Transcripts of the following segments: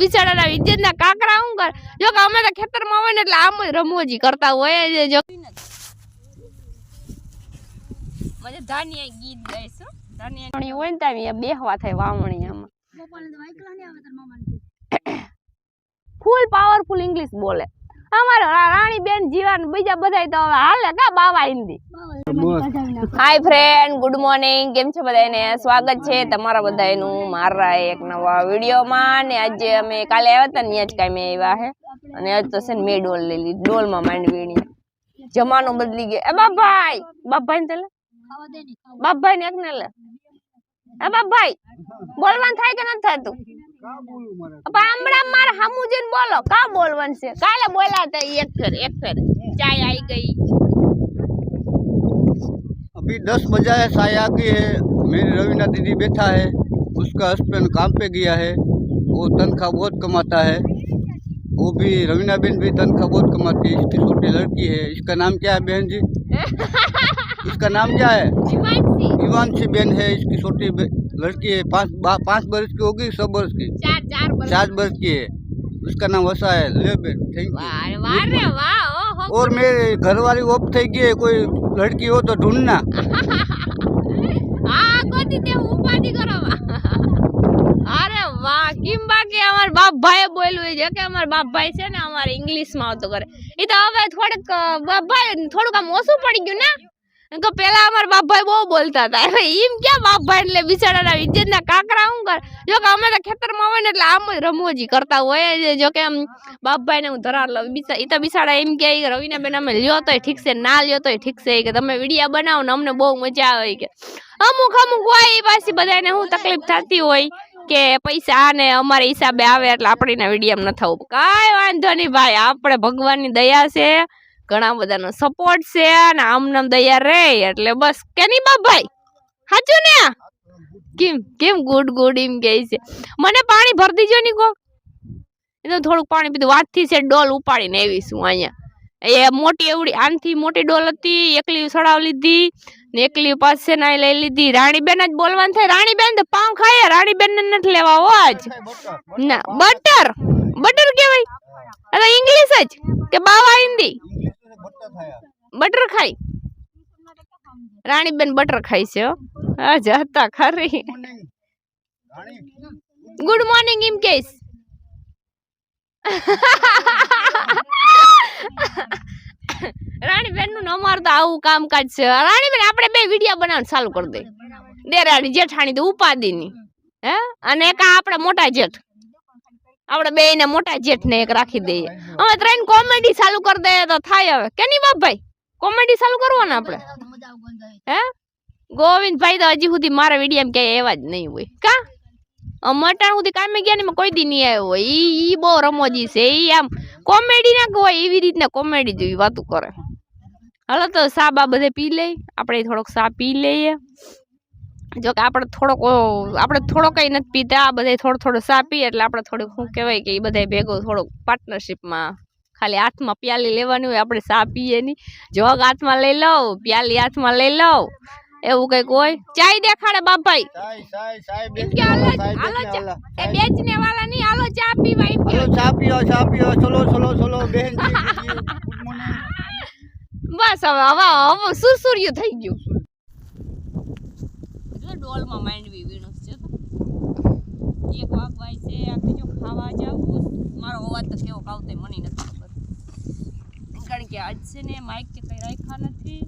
બિચારાના ઇજ્જતના કાકરા શું કર. જો કે અમે તો ખેતરમાં હોય ને એટલે આમ જ રમોજી કરતા હોય જ જો. મને ધાનિયા ગીત ગાઈશું ધાનિયા હોય ને ત્યાં બેહવા થાય વાવણી આમાં. ફૂલ પાવરફુલ ઇંગ્લિશ બોલે. અમારે રાણી બીજા બધાય હવે હાલે કા હાય ફ્રેન્ડ ગુડ મોર્નિંગ કેમ છે બધાને સ્વાગત છે તમારા બધાનું મારા એક નવા વિડીયોમાં. ને આજે અમે કાલે આવ્યા હતા ને જ કાંઈ મેં આવ્યા હે. અને મેં ડોલ લઈ લીધી, ડોલમાં માંડવીની. જમાનો બદલી ગયો. એ બાપભાઈ બાપભાઈ ને લે. બાપભાઈ ને એક ને લે. એ બાપભાઈ બોલવાનું થાય કે નથી થતું? પણ હમણાં મારે હામું જઈને બોલો કા બોલવાનું છે કાલે બોલ્યા હતા ઈ એક ફેર એક ફેર ચાય આવી ગઈ अभी दस बजा है साय आ गई है मेरी रवीना दीदी बैठा है उसका हस्बैंड काम पे गया है वो तनख्वाह बहुत कमाता है वो भी रवीना बहन भी तनख्वाह बहुत कमाती है इसकी छोटी लड़की है इसका नाम क्या है बहन जी इसका नाम क्या है જીવાનસી इवानसी बहन है इसकी छोटी बे- लड़की है पाँच बा- पाँच वर्ष की होगी सब वर्ष की ચાર ચાર બસ चार वर्ष की है उसका नाम वसा है ले बहन थैंक यू વાહ રે વાહ રે વાહ ઓહો और मेरे घर वाली ऑफ થઈ ગઈ है कोई लड़की हो तो ढूंढना આ ગોતી તે ઉપાધિ કરો વાહ. અરે વાહ કેમ બાકી અમાર બાપ ભાઈ બોલ્યું છે કે અમાર બાપ ભાઈ છે ને અમારે ઇંગ્લિશ માં આવતો કરે એ તો હવે થોડુંક બાપ ભાઈ થોડુંક આમ ઓછું પડી ગયું ને એમ કે પેલા અમારા બાપભાઈ બહુ બોલતા હતા. હવે એમ ક્યાં બાપભાઈ એટલે બિચારાના વિજયના કાકરા શું કર? જો કે અમે તો ખેતરમાં હોય ને એટલે આમ જ રમોજી કરતા હોય જ. જો કે આમ બાપભાઈ ને હું ધરાર લઉં. બિચા એ તો બિચારા એમ કે રવિના બેન અમે લ્યો તોય ઠીક છે, ના લ્યો તોય ઠીક છે. કે તમે વિડીયા બનાવો ને અમને બહુ મજા આવે કે. અમુક અમુક હોય એ પાછી બધાને શું તકલીફ થતી હોય કે પૈસા ને અમારા હિસાબે આવે એટલે આપણે વિડીયમ ન થવું. કાંઈ વાંધો નહીં ભાઈ, આપણે ભગવાનની દયા છે. ઘણા બધાનો સપોર્ટ છે અને આમ નામ દયા રે, એટલે બસ. કે નહીં બાભાઈ સાચું ને? કેમ કેમ ગુડ ગુડ એમ કહે છે? મને પાણી ભરી દીજો ની કો એ થોડુંક પાણી પીધું. વાતથી છે ડોલ ઉપાડીને આવી શું અહીંયા. એ મોટી એવડી, આનથી મોટી ડોલ હતી, એકલી સડાવ લીધી, ને એકલી પાસે ના લઈ લીધી. રાણીબેન જ બોલવાનું થાય. રાણીબેન તો પાઉં ખાય, રાણીબેન ને નથી લેવા હો આજ ના, બટર. બટર કેવાય? અરે ઇંગ્લિશ જ. કે બાવા હિન્દી? બટર ખાઈ. રાણીબેન બટર ખાઈ છે હો. જતા ખરી. ગુડ મોર્નિંગ એમ કેસ રાણીબેનનું અમાર તો આવું કામકાજ છે. રાણીબેન, આપણે બે વિડિયા બનાવવાનું ચાલુ કરી દે. દેરાણી, જેઠાણી, તો ઉપાદીની હે? અને એક આપણા મોટા જેઠ. આપણે બે ને મોટા જેઠ ને એક રાખી દઈએ. અમે ત્રણ કોમેડી ચાલુ કરી દઈએ તો થાય હવે. કે નહીં બાપભાઈ કોમેડી ચાલુ કરવાના આપણે? હે. ગોવિંદભાઈ તો હજી સુધી મારા વીડિયો ક્યાંય એવા જ નહીં હોય. કા? મટાણ સુધી કામે ગયા ને કોઈ દી નહીં આવ્યો હોય. ઈ ઈ બહુ રમોજી છે. ઈ આમ કોમેડી ના હોય એવી રીતના કોમેડી જેવી વાતો કરે. હાલો તો સા બા બધે પી લઈ આપણે થોડોક સા પી લઈએ. જો કે આપણે થોડોક આપણે થોડો કંઈ નથી પીતા આ બધા થોડો થોડો સા પીએ એટલે આપણે થોડુંક શું કહેવાય કે એ બધા ભેગો થોડોક પાર્ટનરશિપમાં ખાલી હાથમાં પ્યાલી લેવાની હોય આપણે સા પીએ નહીં જોગ હાથમાં લઈ લઉં પ્યાલી હાથમાં લઈ લઉં એવું કંઈક હોય ચાય દેખાડે બાપાઈ હાલો હાલો બેચને વાળા નહીં હાલો ચા પીવા ચલો ચા પીઓ ચા પીઓ ચલો ચલો બસ હવે હવે હવે સુરસુર્યું થઈ ગયું ડોલમાં માંડવી વીણું છે એક વાગવાય છે આપણે જો ખાવા જાવું મારો અવાજ તો કેવો કાવતો મને નથી ખબર. કારણ કે આજ છે ને માઇક કે કંઈ રાખ્યા નથી.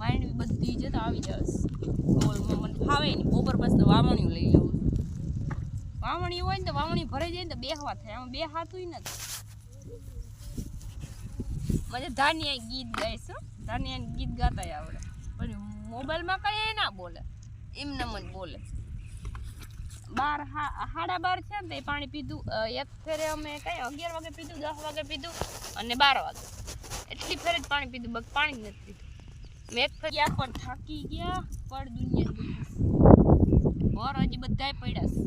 માંડવી બધી જ આવી જશે. ડોલમાં મને ફાવે નહીં. બપોર પછી તો વાવણીઓ લઈ લઉં વાવણી હોય ને તો વાવણી ભરાઈ જાય ને તો બેહવા થાય. આમાં બે હાથું નથી. મને ધાનિયા ગીત ગાઈશ. ધાનિયા ગીત ગાતા આવડે. પણ મોબાઈલમાં કઈ ના બોલે. એમને જ બોલે. બાર સાડા બાર છે ને તે પાણી પીધું એક ફેરે અમે કઈ, અગિયાર વાગે પીધું, દસ વાગે પીધું અને બાર વાગે. એટલી ફેરે જ પાણી પીધું, બસ પાણી નથી પીધું. મેં એક ફેર ગયા પણ થાકી ગયા, પડ દુનિયા. બોર હજી બધાય પડ્યા છે.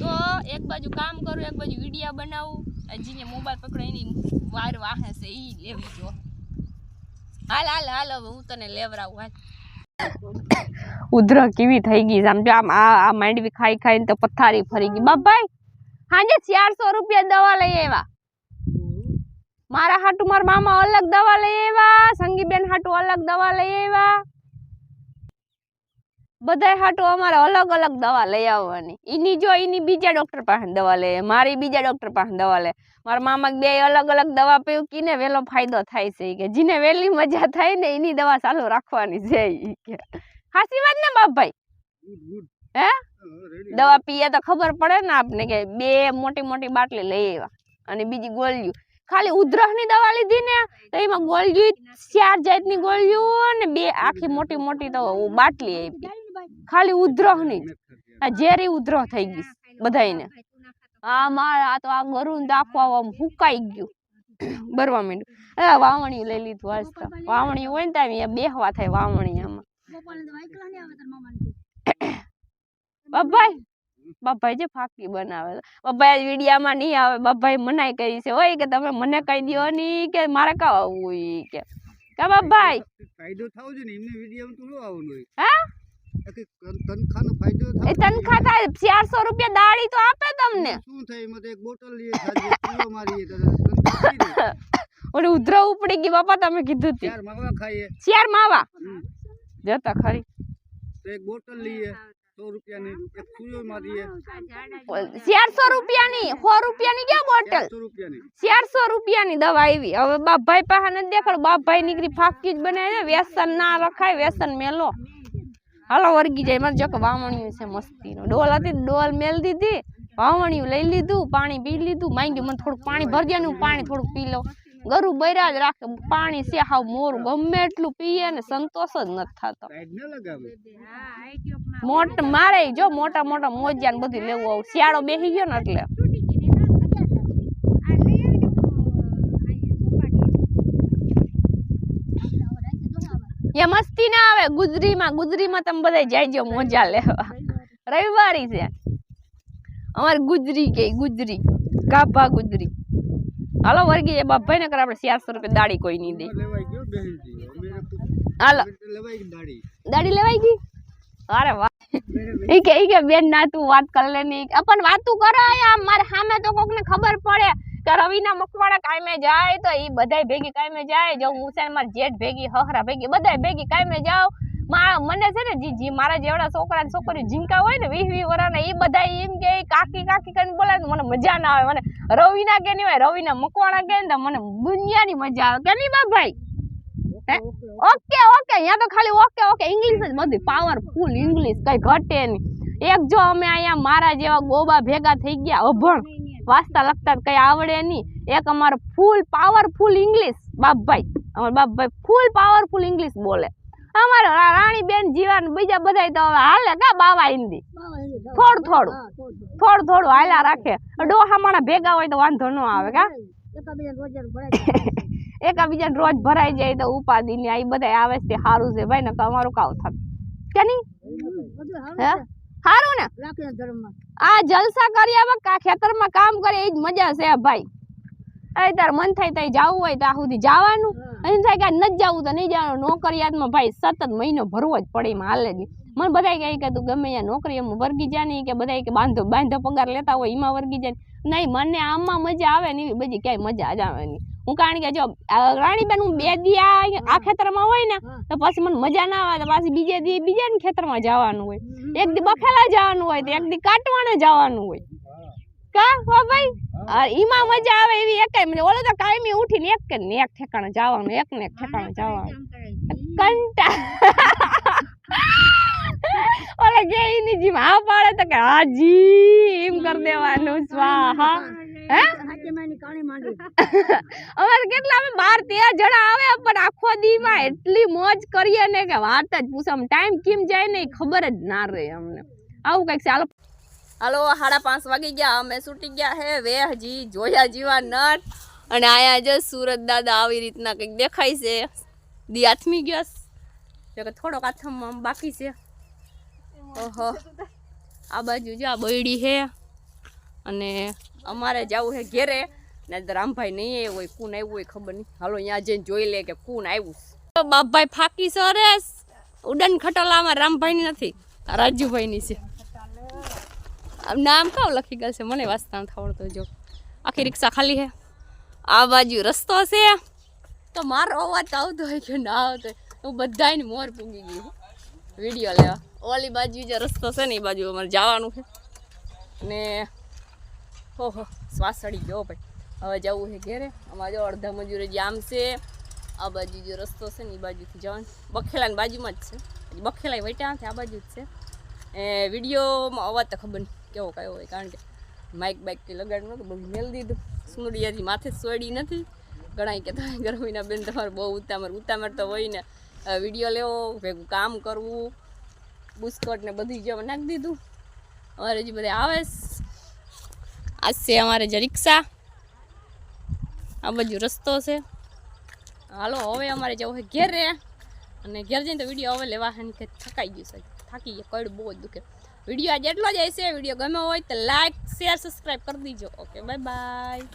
તો એક બાજુ કામ કરું, એક બાજુ વિડિયા બનાવું. હજી મોબાઈલ પકડો, એની વાર વાહે છે એ લેવી જો. હાલ હાલ હાલ હું તને લેવરાવું, હાલ. ઉધર કેવી થઈ ગઈ સમજો આમ આ આ માંડવી ખાઈ ખાઈને તો પથારી ફરી ગઈ. બાપાઈ હાજે ચારસો રૂપિયા દવા લઈ આવ્યા. મારા હાટુ મારા મામા અલગ દવા લઈ આવ્યા, સંગીબેન હાટુ અલગ દવા લઈ આવ્યા. બધાય હાટો અમારે અલગ અલગ દવા લઈ આવવાની. એની જો એની બીજા ડૉક્ટર પાસે દવા લે, મારી બીજા ડૉક્ટર પાસે દવા લે. મારા મામા બે અલગ અલગ દવા પીવું કીને વહેલો ફાયદો થાય છે કે. જેને વહેલી મજા થાય ને એની દવા ચાલુ રાખવાની છે કે. ખાસી વાત ને બાપભાઈ? હે? દવા પીએ તો ખબર પડે ને આપને કે બે મોટી મોટી બાટલી લઈ આવ્યા અને બીજી ગોળીઓ. ખાલી ઉધરસની દવા લીધી ને તો એમાં ગોળીઓ ચાર જાતની ગોળીઓ અને બે આખી મોટી મોટી તો બાટલી આપી. ખાલી ઉધરસની આ ઝેરી ઉધરસ થઈ ગઈ બધાને આ મારા આ તો આ ગરું તો આમ હુકાઈ ગયું. બરવા માંડ્યું. એ વાવણી લઈ લીધું આજ તો. વાવણી હોય ને ત્યાં બેહવા થાય વાવણી આમાં. બાબાઈ બાબાઈ જે ફાકી બનાવે. બાબાઈ આજ વિડીયામાં નહીં આવે. બાબાઈ મનાઈ કરી છે. હોય કે તમે મને કહી દો ની કે મારે કા આવવું કે. કા બાબાઈ? ફાયદો થવો જોઈએ ને. એમને વીડિયો તો આવવાનું હોય. હા? તનખાનો ફાયદો એ તનખા થાય 400 રૂપિયા દાડી તો આપે તમને. શું થાય મત એક બોટલ લઈએ સાંજે પીવો મારીએ તો થઈ ઉધરો ઉપડી ગઈ બાપા તમે કીધું તી. ચાર માવા ખાઈએ. ચાર માવા? જતા ખરી. તો એક બોટલ લઈએ ચારસો રૂપિયાની સો રૂપિયાની ક્યાં બોટલ? ચારસો રૂપિયાની. દવા આવી. હવે બાપભાઈ પાસે નથી દેખાડ. બાપભાઈ નીકળી ફાકી જ બનાવી ને વેસન ના રખાય વ્યસન મેલો. હાલો વર્ગી જાય. મારે જોકે વાવણિયું છે મસ્તીનું. ડોલ હતી ડોલ મેલ દીધી વાવણિયું લઈ લીધું પાણી પી લીધું. માંગ્યું મને થોડુંક પાણી ભરજે ને પાણી થોડુંક પી લઉં. ગરુ બૈરા જ રાખે. પાણી છે હાવ મોરું. ગમે એટલું પીએ ને સંતોષ જ નથી થતો. મોટ મારે જો મોટા મોટા મોજા ને બધું લેવું આવું. શિયાળો બેસી ગયો ને એટલે. એ મસ્તી ના આવે. ગુજરીમાં ગુજરીમાં તમે બધા જાયજો મોજા લેવા. રવિવારી છે. અમારે ગુજરી કે, ગુજરી. કાપા ગુજરી. હાલો, વર્ગી એ બાપા ને કર આપણે ચારસો રૂપિયા દાડી કોઈ નહીં દે. હાલો. દાડી લેવાઈ ગઈ? અરે વાહ. ઈ કે કે, બેન ના તું વાત કર લે ની. પણ વાતું કરે આમ મારે સામે તો કોક ને ખબર પડે. કે રવિના મકવાણા કાયમે જાય તો ઈ બધાય ભેગી કાયમે જાય. જો હું છે ને મારી જેઠ ભેગી, હહરા ભેગી, બધાય ભેગી કાયમે જાવ મા મને છે ને જી જી મારા જેવડા છોકરા ને છોકરી જીંકા હોય ને વીસ વીસ વર્ષના ઈ બધા એમ કે કાકી કાકી કરીને બોલે ને મને મજા ના આવે. મને રવિના કે નહીં હોય, રવિના મકવાણા કે ને તો મને દુનિયાની મજા આવે. કે નહીં બાભાઈ હે? ઓકે ઓકે, અહીંયા તો ખાલી ઓકે ઓકે. ઇંગ્લિશ જ બધી. પાવરફુલ ઇંગ્લિશ કઈ ઘટે નહીં. એક જો અમે અહીંયા મારા જેવા ગોબા ભેગા થઈ ગયા, અભણ. વાંચતા લખતા કઈ આવડે નહીં. એક અમારો ફૂલ પાવરફુલ ઇંગ્લિશ બાપભાઈ. અમારા બાપભાઈ ફૂલ પાવરફુલ ઇંગ્લિશ બોલે. અમારે રાણીબેન જીવાન બીજા બધા તો હવે હાલે કા બાવા હિન્દી? થોડું થોડું. થોડું થોડું હાલ્યા રાખે. ડોહા માણા ભેગા હોય તો વાંધો ન આવે કા એકાબીજાને રોજ ભરાઈ જાય તો ઉપાધિ ને આ બધા આવે છે સારું છે ભાઈ ને અમારું કાવ થાય કે નહીં? હે? સારું ને? આ જલસા કર્યા વખત આ ખેતરમાં કામ કરે એ જ મજા છે ભાઈ. અરે તાર મન થાય ત્યાં જવું હોય ત્યાં સુધી જવાનું. અહીં થાય કે ન જવું તો નહીં જવાનું. નોકરિયાતમાં ભાઈ સતત મહિનો ભરવો જ પડે એમાં હાલે નહીં મને બધા કહે કે તું ગમે ત્યાં નોકરી એમ વર્ગી જા નહીં કે બધા કે બાંધો બાંધો પગાર લેતા હોય એમાં વર્ગી જાય. નહીં મને આમાં મજા આવે ને એવી બધી ક્યાંય મજા જ આવે નહીં. હું કારણ કે જો રાણીબેન હું બે દી આ આ ખેતરમાં હોય ને તો પછી મને મજા ના આવે તો પાછી બીજે દી બીજા ને ખેતરમાં જવાનું હોય. એક દી બખેલા જવાનું હોય તો એક દી કાટવાને જવાનું હોય. કા? હો ભાઈ? ઈમાં મજા આવે એવી એક મને ઓલો તો કાયમી ઉઠીને એક કે ને એક ઠેકાણે જવાનું એક ને એક ઠેકાણે જવાનું. કંટા. ઓલે કે એની જીમ હા પાડે તો કે હાજી એમ કરી દેવાનું સ્વાહા. હે અમારે કેટલા અમે બાર તેર જણા આવે પણ આખો દીમાં એટલી મોજ કરીએ ને કે વાત જ પૂછો. આમ ટાઈમ કેમ જાય ને ખબર જ ના રહે અમને. આવું કંઈક ચાલો હાલો. હાલો સાડા પાંચ વાગી ગયા. અમે છૂટી ગયા હે. વેહજી જોયા જીવા નટ. અને આયા જો સુરત દાદા આવી રીતના કંઈક દેખાય છે. દી આથમી ગયો જો કે થોડોક આથમમાં બાકી છે. ઓહો. આ બાજુ જો આ બૈડી છે અને અમારે જવું છે ઘેરે. રામભાઈ નહીં હોય કુન આવ્યું હોય ખબર નહીં. હાલો, અહીંયા જઈને જોઈ લે કે કુન આવ્યું બાપભાઈ ફાકી સરસ ઉડન ખટોલામાં રામભાઈની નથી રાજુભાઈની છે. નામ કાવ લખી ગયેલ છે, મને વાંચતા નથી આવડતું જો. આખી રિક્ષા ખાલી છે. આ બાજુ રસ્તો છે. તો મારો અવાજ આવતો હોય કે ના આવતો હું બધાને મોર પૂગી ગયું વીડિયો લેવા. ઓલી બાજુ જે રસ્તો છે ને, એ બાજુ અમારે જવાનું છે. અને ઓહો, શ્વાસ ચડી ગયો ભાઈ. હવે જવું છે ઘેરે. અમારે જો અડધા મજૂરે જે આમ છે. આ બાજુ જે રસ્તો છે ને એ બાજુથી જવાનું. બખેલાની બાજુમાં જ છે. બખેલા વટ્યા નથી, આ બાજુ જ છે. એ વિડીયોમાં અવાજ તો ખબર નહીં કેવો કયો હોય, કારણ કે માઇક બાઇક લગાડ્યું નહોતું બધું મેલ દીધું. સુંદરિયાથી માથે સોડી નથી. ઘણા કે તમે ગરમીના બેન, તમારે બહુ ઉતામર ઉતામર તો હોય ને. વીડિયો લેવો, ભેગું કામ કરવું, બુસ્કટ ને બધી જવા નાખી દીધું. અમારે હજી બધા આવે છે. આજ છે અમારે જે રિક્ષા. આ બાજુ રસ્તો છે. હાલો, હવે અમારે જવું છે રે અને ઘેર જઈને તો વીડિયો હવે લેવા હે કે થકાઈ ગયું છે. થાકી ગયા કડ બહુ દુખે. વીડિયો આજે એટલો જ હશે વીડિયો ગમ્યો હોય તો લાઈક શેર સબસ્ક્રાઈબ કરી દીજો. Okay bye bye